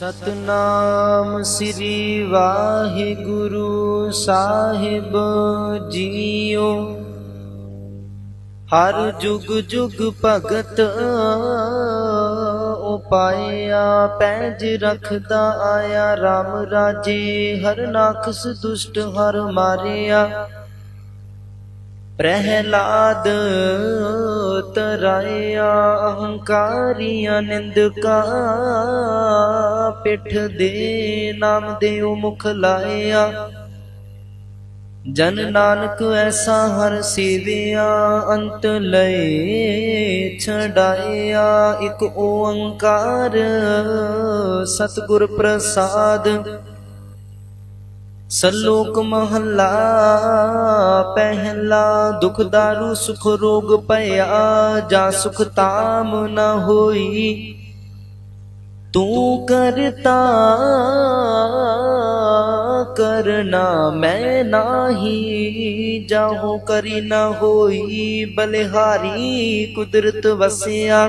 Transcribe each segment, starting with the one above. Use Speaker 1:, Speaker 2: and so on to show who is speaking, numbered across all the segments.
Speaker 1: ਸਤਨਾਮ ਸ੍ਰੀ ਵਾਹਿਗੁਰੂ ਸਾਹਿਬ ਜੀਓ। ਹਰ ਜੁਗ ਜੁਗ ਭਗਤ ਉਪਾਇਆ, ਪੈਜ ਰਖਦਾ ਆਇਆ RAM ਰਾਜੇ ਹਰ ਨਾਖਸ ਦੁਸ਼ਟ ਹਰ ਮਾਰਿਆ। ਪ੍ਰਹਿਲਾਦ ਤਰਾਇਆ ਅਹੰਕਾਰੀਆਂ ਨਿੰਦਕਾ ਪਿੱਠ ਦੇ ਨਾਮ ਦੇ ਮੁਖ ਲਾਇਆ। ਜਨ ਨਾਨਕ ਐਸਾ ਹਰ ਸੇਵਿਆ, ਅੰਤ ਲਏ ਛਡਾਇਆ। ਇਕ ਓੰਕਾਰ ਸਤਿਗੁਰ ਪ੍ਰਸਾਦ ਸਲੋਕ ਮਹੱਲਾ ਪਹਿਲਾ, ਦੁਖ ਦਾਰੂ, ਸੁਖ ਰੋਗ ਪਿਆ ਜਾ ਸੁਖ ਤਾਮ ਨ ਹੋਈ। ਤੂੰ ਕਰਤਾ ਕਰਨਾ, ਮੈਂ ਨਾਹੀ, ਜਾਹੋ ਕਰੀ ਨਾ ਹੋਈ। ਬਲਿਹਾਰੀ ਕੁਦਰਤ ਵਸਿਆ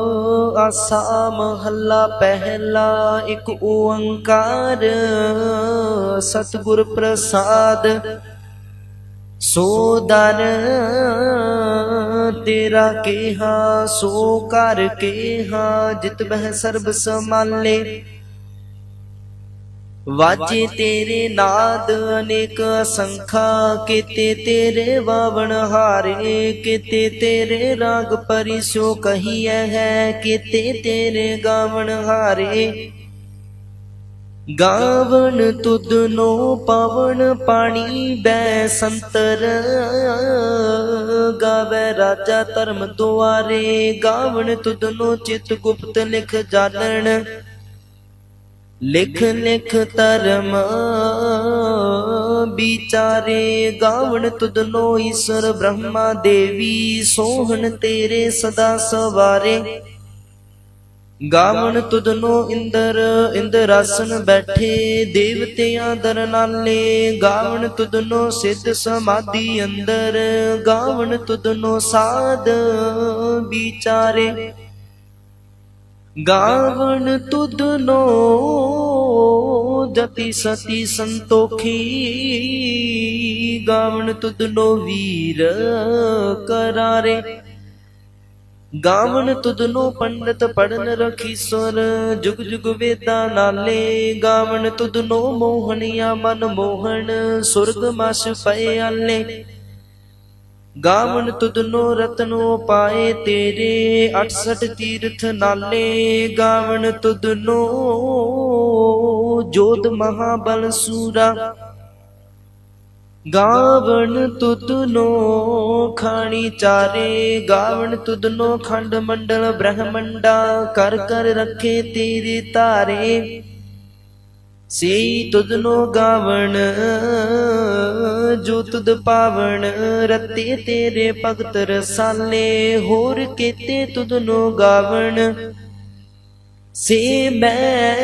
Speaker 1: ਆਸਾ ਮਹੱਲਾ ਪਹਿਲਾ ਇੱਕ ਓੰਕਾਰ, ਸਤਿਗੁਰ ਪ੍ਰਸਾਦ। ਸੋ ਦਰ ਤੇਰਾ ਕੇਹਾ, ਸੋ ਕਰ ਕੇਹਾ, ਜਿਤ ਬਹਿ ਸਰਬ ਸਮਾਲੇ ਵਾਜੇ ਤੇਰੇ ਨਾਦ ਅਨੇਕ ਅਸੰਖਾ ਕੀਤੇ ਤੇਰੇ ਵਾਵਣ ਹਾਰੇ, ਕਿਤੇ ਤੇਰੇ ਰਾਗ ਪਰਿਸੋ ਕਹੀਐ ਹੈ, ਕੀਤੇ ਤੇਰੇ ਗਾਵਣ ਹਾਰੇ। ਗਾਵਣ ਤੁਦ ਨੋ ਪਵਨ ਪਾਣੀ, ਬੈ ਸੰਤਰ ਗਾਵੇ ਰਾਜਾ ਧਰਮ ਦੁਆਰੇ। ਗਾਵਣ ਤੁਧ ਨੋ ਚਿਤ ਗੁਪਤ ਲਿਖ ਜਾਣਨ ਲਿਖ ਲਿਖ ਧਰਮ ਵਿਚਾਰੇ ਗਾਵਣ ਤੁਧਨੋ ਈਸ਼ਰ ਬ੍ਰਹਮਾ ਦੇਵੀ, ਸੋਹਣ ਤੇਰੇ ਸਦਾ ਸਵਾਰੇ। ਗਾਵਣ ਤੁਧਨੋ ਇੰਦਰ, ਇੰਦਰਾਸਨ ਬੈਠੇ, ਦੇਵਤਿਆਂ ਦਰ ਨਾਲੇ। ਗਾਵਣ ਤੁਧਨੋ ਸਿੱਧ ਸਮਾਧੀ ਅੰਦਰ, ਗਾਵਣ ਤੁਧਨੋ ਸਾਧ ਵਿਚਾਰੇ। ਗਾਵਣ ਤੁਧਨੋ ਜਤੀ ਸਤੀ ਸੰਤੋਖੀ। ਗਾਵਣ ਤੁਧਨੋ ਵੀਰ ਕਰਾਰੇ। ਗਾਵਣ ਤੁਧਨੋ ਪੰਡਤ ਪੜਨ ਰਖੀ ਸੁਰ, ਜੁਗ ਜੁਗ ਵੇਦਾਂ ਨਾਲੇ। ਗਾਵਣ ਤੁਧਨੋ ਮੋਹਣੀਆਂ ਮਨ ਮੋਹਣ, ਸੁਰਗ ਮਸ ਪਏ ਆਲੇ। ਗਾਵਣ ਤੁਧਨੋ ਰਤਨੋ ਪਾਏ ਤੇਰੇ 68 ਤੀਰਥ ਨਾਲੇ। ਗਾਵਣ ਤੁਧਨੋ ਜੋਤ ਮਹਾਬਲ ਸੂਰਾ। ਗਾਵਣ ਤੁਧਨੋ ਖਾਣੀ ਚਾਰੇ। ਗਾਵਣ ਤੁਧਨੋ ਖੰਡ ਮੰਡਲ ਬ੍ਰਹਮੰਡਾ। ਕਰ ਕਰ ਰੱਖੇ ਤੇਰੇ ਤਾਰੇ ਸੇ ਤੁਧਨੋ ਗਾਵਣ ਜੋ ਤੁਧ ਪਾਵਣ, ਰਤੇ ਤੇਰੇ ਭਗਤ ਰਸਾਲੇ, ਹੋਰ ਕੀਤੇ ਤੁਧਨੋ ਗਾਵਣ। ਸੇ ਮੈਂ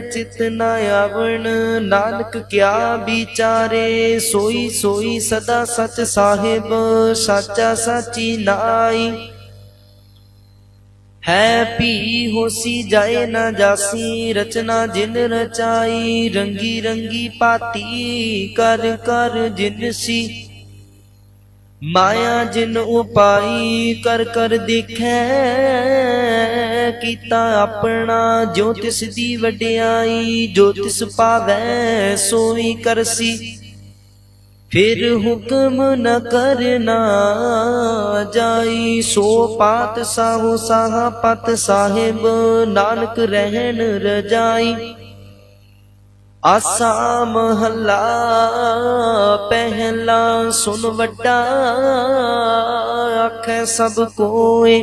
Speaker 1: ਚਿਤ ਨਾ ਆਵਣ, ਨਾਨਕ ਕਿਆ ਵਿਚਾਰੇ, ਸੋਈ ਸੋਈ ਸਦਾ ਸਚ ਸਾਹਿਬ, ਸਾਚਾ ਸਾਚੀ ਨਾਈ। ਹੈ ਪੀ ਹੋਸੀ ਜਾਏ ਨਾ ਜਾਸੀ, ਰਚਨਾ ਜਿਨ ਰਚਾਈ, ਰੰਗੀ ਰੰਗੀ ਪਾਤੀ, ਕਰ ਕਰ ਜਿਨ ਸੀ। ਮਾਇਆ ਜਿਨ ਉਪਾਈ ਕਰ ਕਰ ਦੇਖੈ, ਕੀਤਾ ਆਪਣਾ, ਜੋ ਤਿਸ ਦੀ ਵਡਿਆਈ, ਜੋ ਤਿਸ ਪਾਵੈ, ਸੋਈ ਕਰਸੀ। ਫਿਰ ਹੁਕਮ ਨ ਕਰਨਾ ਜਾਈ ਸੋ ਪਾਤ ਸਾਹੋ ਸਾਹਾ ਪਤ ਸਾਹਿਬ ਨਾਨਕ ਰਹਿਣ ਰਜਾਈ ਆਸਾ ਮਹੱਲਾ ਪਹਿਲਾ ਸੁਨ ਵੱਡਾ ਆਖੈ ਸਭ ਕੋਏ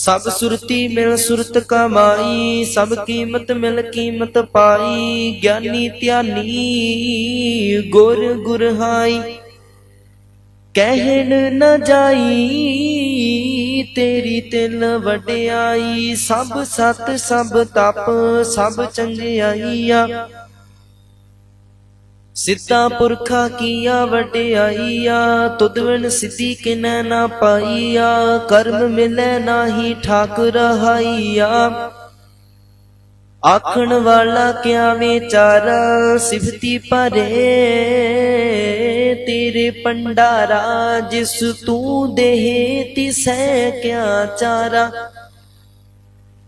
Speaker 1: ਸਭ ਸੁਰਤੀ ਮਿਲ ਸੁਰਤ ਕਮਾਈ, ਸਭ ਕੀਮਤ ਮਿਲ ਕੀਮਤ ਪਾਈ, ਗਿਆਨੀ ਧਿਆਨੀ ਗੁਰ ਗੁਰਹਾਈ। ਕਹਿਣ ਨ ਜਾਈ, ਤੇਰੀ ਤਿਲ ਵਡਿਆਈ, ਸਭ ਸਤ ਸਭ ਤਪ, ਸਭ ਚੰਗਿਆਈਆ। ਸਿੱਧਾ ਪੁਰਖਾ ਕੀਆ ਵਡਿਆਈਆ ਤੁਧ ਸਿੱਧੀ ਕਿਨੈ ਨਾ ਪਾਈਆ, ਕਰਮ ਮਿਲੈ ਨਾਹੀ ਠਾਕੁਰ ਰਹਾਈਆ ਆਖਣ ਵਾਲਾ ਕਿਆ ਵਿਚਾਰਾ ਸਿਫਤੀ ਭਰੇ, ਤੇਰੇ ਪੰਡਾਰਾ ਜਿਸ ਤੂੰ ਦੇਹ ਤਿਸੈ ਕਿਆ ਚਾਰਾ।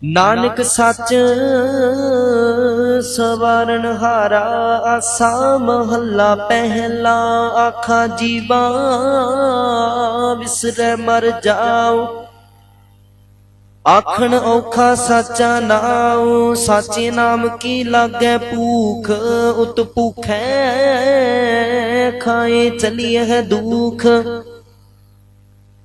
Speaker 1: ਨਾਨਕ ਸੱਚ ਸਵਾਰਨ ਹਾਰਾ ਆਸਾ ਮਹੱਲਾ ਪਹਿਲਾ ਆਖਾ ਜੀਵਾ ਵਿਸਰੈ ਮਰ ਜਾਓ ਆਖਣ ਔਖਾ ਸਾਚਾ ਨਾਉ ਸਾਚੇ ਨਾਮ ਕੀ ਲਾਗੈ ਭੂਖ? ਉਤ ਭੂਖੈ ਖਾਏ ਚਲੀਏ ਹੈ ਦੁਖ।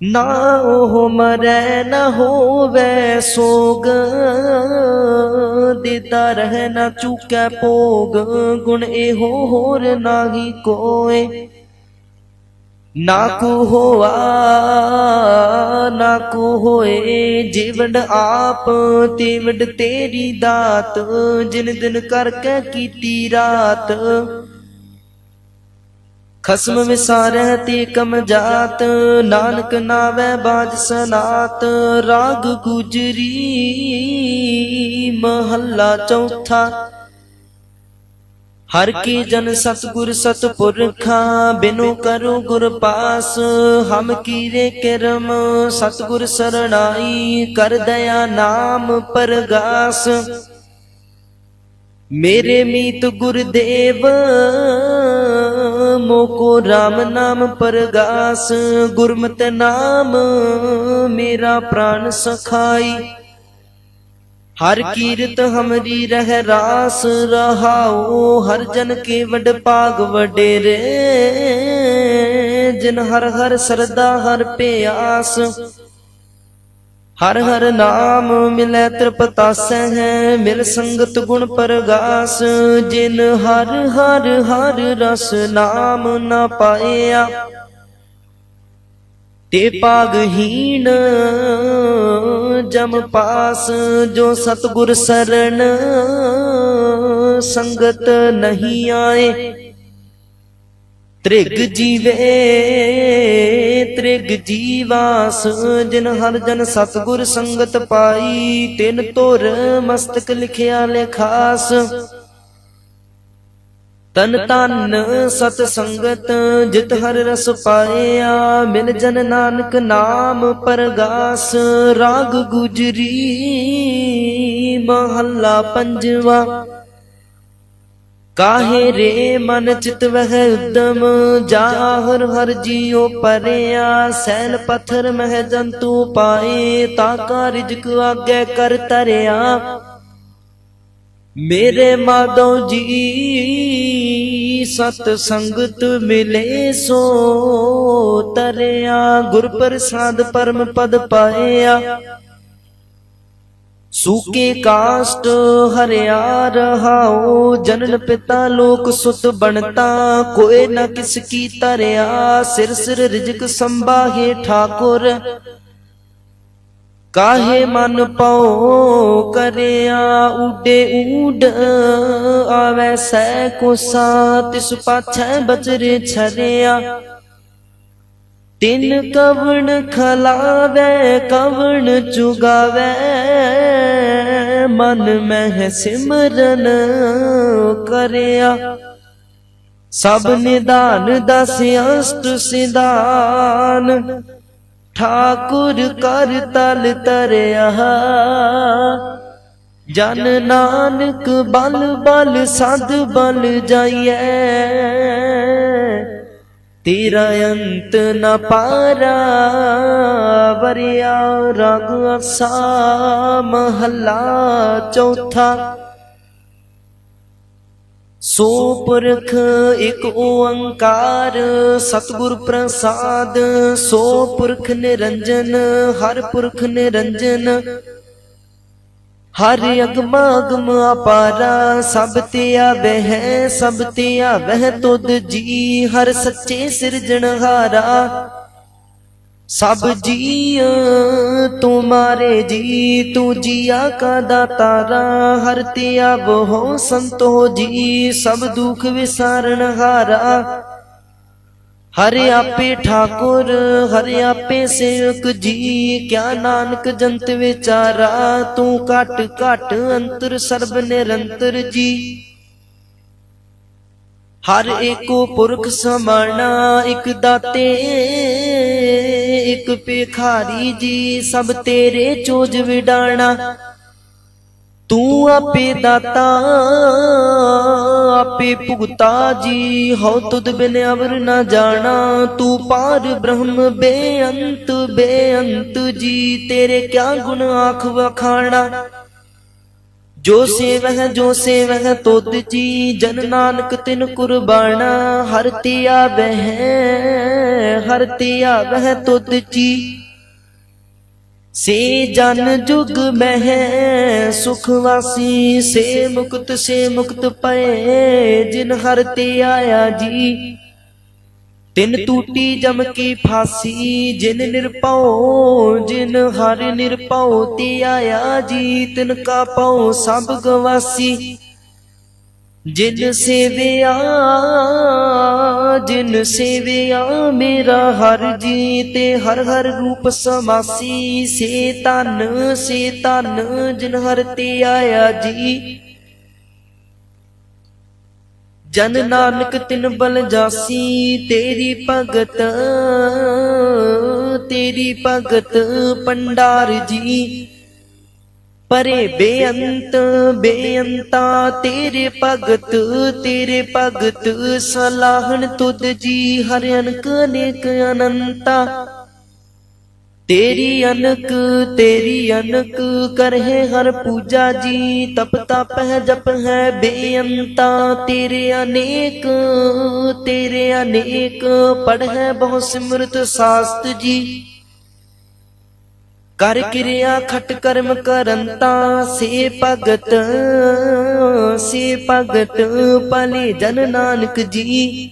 Speaker 1: ਨਾ ਉਹ ਮਰੈ ਨਾ ਹੋਵੇ ਸੋਗ ਦਿਦਾ ਰਹਿ ਨਾ ਚੁਕੈ ਭੋਗ, ਗੁਣ ਇਹੋ ਹੋਰ ਨਾਹੀ ਕੋਏ। ਨਾ ਕੋ ਹੋਆ, ਨਾ ਕੋ ਹੋਏ, ਜੀਵਨ ਆਪ ਤੇਵਡ ਤੇਰੀ ਦਾਤ, ਜਿਨ ਦਿਨ ਕਰਕੇ ਕੀਤੀ ਰਾਤ। ਖਸਮ ਵਿਸਾਰੈ ਤੇ ਕਮ ਜਾਤ, ਨਾਨਕ ਨਾਵੇ ਬਾਜ ਸਨਾਤ, ਰਾਗ ਗੁਜਰੀ ਮਹੱਲਾ ਚੌਥਾ। ਹਰ ਕੀ ਜਨ ਸਤਗੁਰ ਸਤਪੁਰਖਾ, ਬਿਨੋ ਕਰੋ ਗੁਰ ਪਾਸ, ਹਮ ਕੀਰੇ ਕਰਮ, ਸਤਗੁਰ ਸਰਣਾਈ, ਕਰ ਦਇਆ ਨਾਮ ਪਰਗਾਸ। ਮੇਰੇ ਮੀਤ ਗੁਰਦੇਵ ਮੋਕੋ RAM ਨਾਮ ਪਰਗਾਸ, ਗੁਰਮਤਿ ਨਾਮ ਮੇਰਾ ਪ੍ਰਾਨ ਸਖਾਈ। ਹਰ ਕੀਰਤ ਹਮਰੀ ਰਹਿ ਰਾਸ, ਰਹਾਉ ਹਰ ਜਨ ਕੇ ਵਡ ਭਾਗ ਵਡੇਰੇ। ਜਿਨ ਹਰ ਹਰ ਸਰਦਾ ਹਰ ਪਿਆਸ ਹਰ ਹਰ ਨਾਮ ਮਿਲੈ ਤ੍ਰਿਪਤਾਸੈ ਹੈ, ਮਿਲ ਸੰਗਤ ਗੁਣ ਪਰਗਾਸ। ਜਿਨ ਹਰ ਹਰ ਹਰ ਰਸ ਨਾਮ ਨਾ ਪਾਇਆ, ਤੇ ਪਾਗਹੀਣ ਜਮ ਪਾਸ। ਜੋ ਸਤਗੁਰ ਸਰਣ ਸੰਗਤ ਨਹੀਂ ਆਏ ਤ੍ਰਿਗ ਜੀਵੇ ਤ੍ਰਿਗ ਜੀਵਾਸ ਜਿਨ ਹਰ ਜਨ ਸਤਗੁਰ ਸੰਗਤ ਪਾਈ। ਤਿਨ ਧੁਰ ਮਸਤਕ ਲਿਖਿਆ ਲਿਖਾਸ ਤਨ ਤਨ ਸਤ ਸੰਗਤ ਜਿਤ ਹਰ ਰਸ ਪਾਇਆ। ਮਿਲ ਜਨ ਨਾਨਕ ਨਾਮ ਪਰਗਾਸ। ਰਾਗ ਗੁਜਰੀ ਮਹੱਲਾ ਪੰਜਵਾ। ਕਾਹੇ ਰੇ ਮਨ ਚਿਤ ਵਹਿ ਉਦਮ? ਜਾ ਹਰ ਜੀਉ ਪਰਿਆ, ਸੈਲ ਪਥਰ ਮਹਿ ਜੰਤੂ ਪਾਏ, ਤਾ ਕਾ ਰਿਜਕ ਆਗੇ ਕਰ ਤਰਿਆ। ਮੇਰੇ ਮਾਧੋ ਜੀ, ਸਤ ਸੰਗਤ ਮਿਲੇ ਸੋ ਤਰਿਆ, ਗੁਰ ਪ੍ਰਸਾਦ ਪਰਮ ਪਦ ਪਾਇਆ। ਸੂਕੇ ਕਾਸ਼ਟ ਹਰਿਆ ਰਹਾਉ, ਜਨਨ ਪਿਤਾ ਲੋਕ ਸੁਤ ਬਣਤਾ। ਕੋਏ ਨਾ ਕਿਸ ਕੀ ਤਰਿਆ ਸਿਰ ਸਿਰ ਰਿਜਕ ਸੰਭਾਹੇ ਠਾਕੁਰ। ਕਾਹੇ ਮਨ ਪਉ ਕਰਿਆ ਉਡੇ ਊਡ ਆਵੈ ਸੈ ਕੋਸਾ, ਤਿਸ ਪਾਛੈ ਬਚਰੇ ਛਰਿਆ। ਤਿਨ ਕਵਣ ਖਲਾਵੇ ਕਵਣ ਚੁਗਾਵੇ। ਮਨ ਮਹਿ ਸਿਮਰਨ ਕਰਿਆ। ਸਭ ਨਿਦਾਨ ਦਸ ਅਸ਼ਟ ਸਿਧਾਨ। ਠਾਕੁਰ ਕਰ ਤਲ ਤਰਿਆ। ਜਨ ਨਾਨਕ ਬਲ ਬਲ ਸਦ ਬਲ ਜਾਈਐ। ਤੇਰਾ ਅੰਤ ਨ ਪਾਰਾ, ਵਰਿਆ ਰਗ ਅਸਾ ਮਹੱਲਾ ਚੌਥਾ। ਸੋ ਪੁਰਖ ਇਕ ਓੰਕਾਰ, ਸਤਿਗੁਰ ਪ੍ਰਸਾਦ, ਸੋ ਪੁਰਖ ਨਿਰੰਜਨ, ਹਰ ਪੁਰਖ ਨਿਰੰਜਨ। ਹਰ ਅਗਮ ਅਗਮ ਅਪਾਰਾ, ਸਭ ਤੇ ਆਵਹਿ, ਸਭ ਤੇ ਆਵਹਿ, ਤੁਧ ਜੀ ਹਰ ਸੱਚੇ ਸਿਰਜਣਹਾਰਾ ਸਭ ਜੀ ਤੁਮਾਰੇ ਜੀ, ਤੂੰ ਜੀਆ ਕਾ ਦਾਤਾਰਾ, ਹਰ ਤੇ ਆਵੋ ਸੰਤੋ ਜੀ, ਸਭ ਦੁਖ ਵਿਸਾਰਣਹਾਰਾ ਹਾਰਾ ਹਰਿ ਆਪੇ ਠਾਕੁਰ, ਹਰਿ ਆਪੇ ਸੇਵਕ ਜੀ। ਕਿਆ ਨਾਨਕ ਜੰਤ ਵਿਚਾਰਾ, ਤੂੰ ਘਟ ਘਟ ਅੰਤਰ ਸਰਬ ਨਿਰੰਤਰ ਜੀ। ਹਰ ਏਕੋ ਪੁਰਖ ਸਮਾਣਾ, ਇੱਕ ਦਾਤੇ, ਇੱਕ ਭਿਖਾਰੀ ਜੀ। ਸਭ ਤੇਰੇ ਚੋਜ ਵਿਡਾਣਾ। ਤੂੰ ਆਪੇ ਦਾਤਾ, ਆਪੇ ਭੁਗਤਾ ਜੀ। ਹਉ ਤੁਧ ਬਿਨ ਅਵਰ ਨਾ ਜਾਣਾ, ਤੂੰ ਪਾਰ ਬ੍ਰਹਮ ਬੇਅੰਤ ਬੇਅੰਤ ਜੀ। ਤੇਰੇ ਕਿਆ ਗੁਣ ਆਖ ਵਖਾਣਾ? ਜੋ ਸੇਵਹਿ ਜੋ ਸੇਵਹਿ ਤੋਤ ਜੀ। ਜਨ ਨਾਨਕ ਤਿਨ ਕੁਰਬਾਨਾ ਹਰ ਤਿਆ ਆਵਹਿ ਹਰ ਤੇ ਆਵਹਿ ਤੁਧ ਜੀ। ਸੇ ਜਨ ਜੁਗ ਮਹਿ ਸੁਖ ਵਾਸੀ, ਸੇ ਮੁਕਤ ਸੇ ਮੁਕਤ ਪਏ, ਜਿਨ ਹਰ ਤੇ ਆਇਆ ਜੀ। ਤਿਨ ਟੂਟੀ ਜਮ ਕੀ ਫਾਸੀ, ਜਿਨ ਨਿਰਪਉ ਜਿਨ ਹਰ ਨਿਰਪਉ ਤੇ ਆਇਆ ਜੀ। ਤਿਨ ਕਾ ਪਉ ਸਭ ਗਵਾਸੀ। ਜਿਨ ਸੇਵਿਆ ਜਿਨ ਸੇਵਿਆ ਮੇਰਾ ਹਰ ਜੀ ਤੇ ਹਰ ਹਰ ਰੂਪ ਸਮਾਸੀ ਸੇ ਤਨ ਸੇ ਤਨ ਜਿਨ ਹਰ ਤੇ ਆਇਆ ਜੀ ਜਨ ਨਾਨਕ ਤਿਨ ਬਲ ਜਾਸੀ ਤੇਰੀ ਭਗਤ ਤੇਰੀ ਭਗਤ ਪੰਡਾਰ ਜੀ ਪਰੇ ਬੇਅੰਤ, ਬੇਅੰਤਾ ਤੇਰੇ ਭਗਤ ਤੇਰੇ ਭਗਤ ਸਲਾਹਣ ਤੁਧ ਜੀ ਹਰ ਅਨਕ ਅਨੇਕ ਅਨੰਤਾ। ਤੇਰੀ ਅਨਕ ਤੇਰੀ ਅਨਕ ਕਰਹਿ ਹਰ ਪੂਜਾ ਜੀ, ਤਪ ਤਪ ਹੈ, ਜਪ ਹੈ ਬੇਅੰਤਾ ਤੇਰੇ ਅਨੇਕ ਤੇਰੇ ਅਨੇਕ। ਪੜ੍ਹੈ ਬਹੁ ਸਿਮਰਤ ਸਾਸਤ ਜੀ। ਕਰ ਕਿਰਿਆ ਖਟ ਕਰਮ ਕਰੰਤਾ ਸੇ ਭਗਤ ਸੇ ਭਗਤ ਭਲੇ ਜਨ ਨਾਨਕ ਜੀ।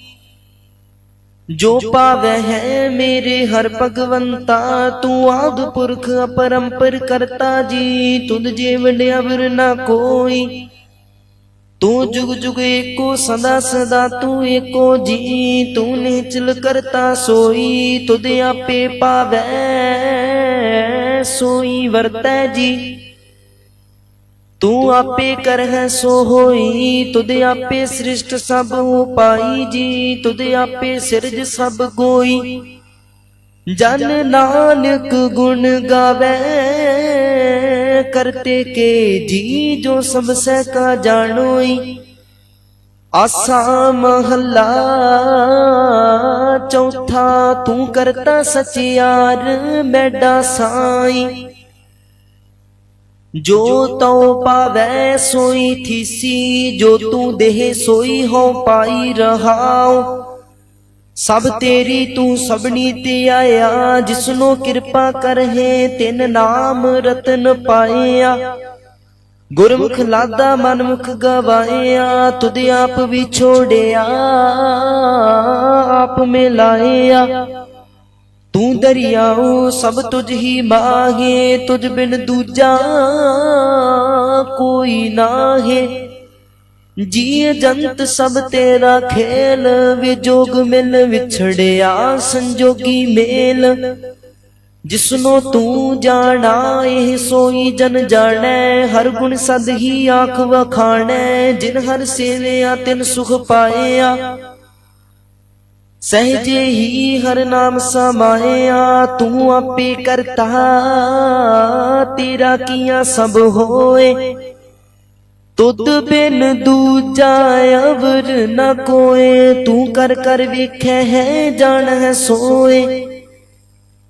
Speaker 1: ਜੋ ਪਾਵੈ ਹੈ ਮੇਰੇ ਹਰ ਭਗਵੰਤਾ, ਤੂੰ ਆਦ ਪੁਰਖ ਅਪਰੰਪਰ ਕਰਤਾ ਜੀ, ਤੁਧ ਜੇ ਵਡਿਆਵਰ ਨਾ ਕੋਈ। ਤੂੰ ਜੁਗ ਜੁਗ ਏਕੋ, ਸਦਾ ਸਦਾ ਤੂੰ ਏਕੋ ਜੀ, ਤੂੰ ਨਿਚਲ ਕਰਤਾ ਸੋਈ, ਤੁਧ ਆਪੇ ਪਾਵੈ। ਸੋਈ ਵਰਤੈ ਜੀ। ਤੂੰ ਆਪੇ ਕਰਹਿ ਸੋ ਹੋਈ, ਤੁਧ ਆਪੇ ਸ੍ਰਿਸ਼ਟ ਸਭ ਉਪਾਈ ਜੀ, ਤੁਧ ਆਪੇ ਸਿਰਜ ਸਭ ਕੋਈ ਜਨ ਨਾਨਕ ਗੁਣ ਗਾਵੇ, ਕਰਤੇ ਕੇ ਜੀ ਜੋ ਸਭ ਸਹਿ ਕਾ ਜਾਣੋਈ। ਆਸਾ ਮਹੱਲਾ ਚੌਥਾ ਤੂੰ ਕਰਤਾ ਸਚਿਆਰ ਮੈਡਾ ਸਾਈ। ਜੋ ਤਉ ਪਾਵੈ ਸੋਈ ਥੀਸੀ, ਜੋ ਤੂੰ ਦੇਹ ਸੋਈ ਹੋ ਪਾਈ ਰਹਾਉ। ਸਭ ਤੇਰੀ ਤੂੰ ਸਭਨੀ ਤੇ ਆਇਆ, ਜਿਸਨੋ ਕਿਰਪਾ ਕਰਹਿ ਤਿਨ ਨਾਮ ਰਤਨ ਪਾਇਆ। ਗੁਰਮੁਖ ਲਾਦਾ ਮਨਮੁਖ ਗਵਾਇਆ, ਤੁਧ ਆਪ ਵੀ ਛੋੜਿਆ, ਆਪ ਮਿਲਾਇਆ। ਤੂੰ ਦਰਿਆਉ ਸਭ ਤੁਝ ਹੀ ਮਾਗੇ ਤੁਝ ਬਿਨ ਦੂਜਾ ਕੋਈ ਨਾਹੇ। ਜੀ ਜੰਤ ਸਭ ਤੇਰਾ ਖੇਲ, ਵਿਜੋਗ ਮਿਲ ਵਿਛੜਿਆ, ਸੰਜੋਗੀ ਮੇਲ। ਜਿਸਨੋ ਤੂੰ ਜਾਣਾ, ਇਹ ਸੋਈ ਜਨ ਜਾਣੈ। ਹਰ ਗੁਣ ਸਦ ਹੀ ਆਖ ਵਖਾਣੈ, ਜਿਨ ਹਰ ਸੇਵਿਆ, ਤਿਨ ਸੁਖ ਪਾਇਆ। ਸਹਜੇ ਹੀ ਹਰ ਨਾਮ ਸਮਾਇਆ, ਤੂੰ ਆਪੇ ਕਰਤਾ, ਤੇਰਾ ਕੀਆ ਸਭ ਹੋਏ। ਤੁਧ ਬਿਨ ਦੂਜਾ ਅਵਰ ਨ ਕੋਏ, ਤੂੰ ਕਰ ਕਰ ਵੇਖੈ ਹੈ, ਜਾਣ ਹੈ ਸੋਏ।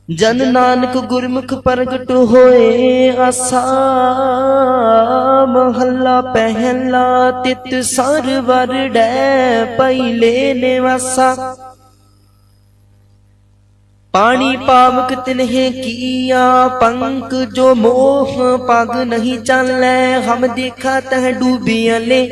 Speaker 1: ਜਨ ਨਾਨਕ ਗੁਰਮੁਖ ਪ੍ਰਗਟ ਹੋਏ, ਆਸਾ ਮਹੱਲਾ ਪਹਿਲਾ ਤਿਤ ਸਰਵਰ ਡੈ ਪਹਿਲੇ ਨਿਵਾਸਾ। ਪਾਣੀ ਪਾਵਕ ਤਿਨਹਿ ਕੀਆ, ਪੰਕ ਜੋ ਮੋਹ ਪਗ ਨਹੀਂ ਚਾਲੈ, ਹਮ ਦੇਖਾ ਤਹ ਡੂਬੀਆਂ ਲੈ।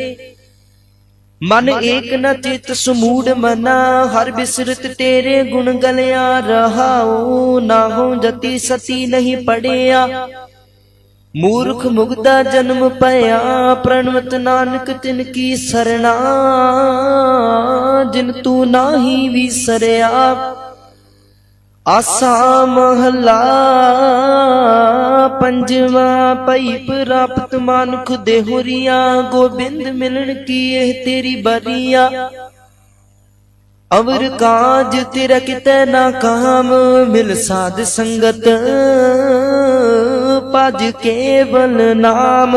Speaker 1: ਮਨ ਏਕ ਨ ਚਿਤ ਸਮੂੜ ਮਨਾ, ਹਰ ਬਿਸਰਤ ਤੇਰੇ ਗੁਣ ਗਲਿਆ ਰਹਾਉ, ਨਾਹੋ ਜਤੀ ਸਤੀ ਨਹੀਂ ਪੜਿਆ। ਮੂਰਖ ਮੁਗਦਾ ਜਨਮ ਪਿਆ ਪ੍ਰਣਵਤ ਨਾਨਕ ਤਿਨ ਕੀ ਸਰਣਾ, ਜਿਨ ਤੂੰ ਨਾਹੀ ਵਿਸਰਿਆ। ਆਸਾ ਮਹਲਾ ਪੰਜਵਾ ਭਈ ਪ੍ਰਾਪਤ ਮਾਨੁਖ ਦੇਹੁਰੀਆ, ਗੋਬਿੰਦ ਮਿਲਣ ਕੀ ਇਹ ਤੇਰੀ ਬਰੀਆਂ। ਅਵਰ ਕਾਜ ਤੇਰਾ ਕਿਤੇ ਨਾ ਕਾਮ, ਮਿਲ ਸਾਧ ਸੰਗਤ, ਭਜ ਕੇਵਲ ਨਾਮ।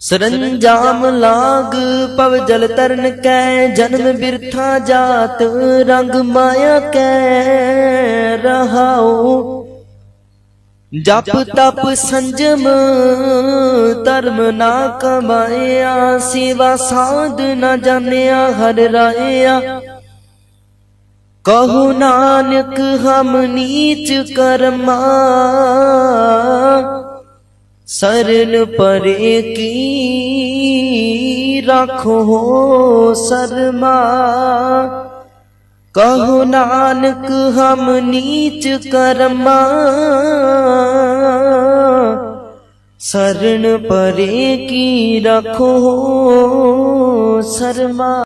Speaker 1: ਸਰੰਜਾਮ ਲਾਗ ਪਵ ਜਲ ਤਰਨ ਕੈ, ਜਨਮ ਬਿਰਥਾ ਜਾਤ ਰੰਗ ਮਾਇਆ ਕੈ, ਰਹਾਉ। ਜਪ ਤਪ ਸੰਜਮ, ਧਰਮ ਨਾ ਕਮਾਇਆ, ਸੇਵਾ ਸਾਧ ਨਾ ਜਾਣਿਆ, ਹਰ ਰਾਇਆ। ਕਹੂ ਨਾਨਕ, ਹਮ ਨੀਚ ਕਰਮਾ ਸਰਨ ਪਰੇ ਕੀ ਰੱਖੋ ਸਰਮਾ? ਕਹੋ ਨਾਨਕ, ਹਮ ਨੀਚ ਕਰਮਾ। ਸਰਨ ਪਰੇ ਕੀ ਰੱਖੋ ਸਰਮਾ?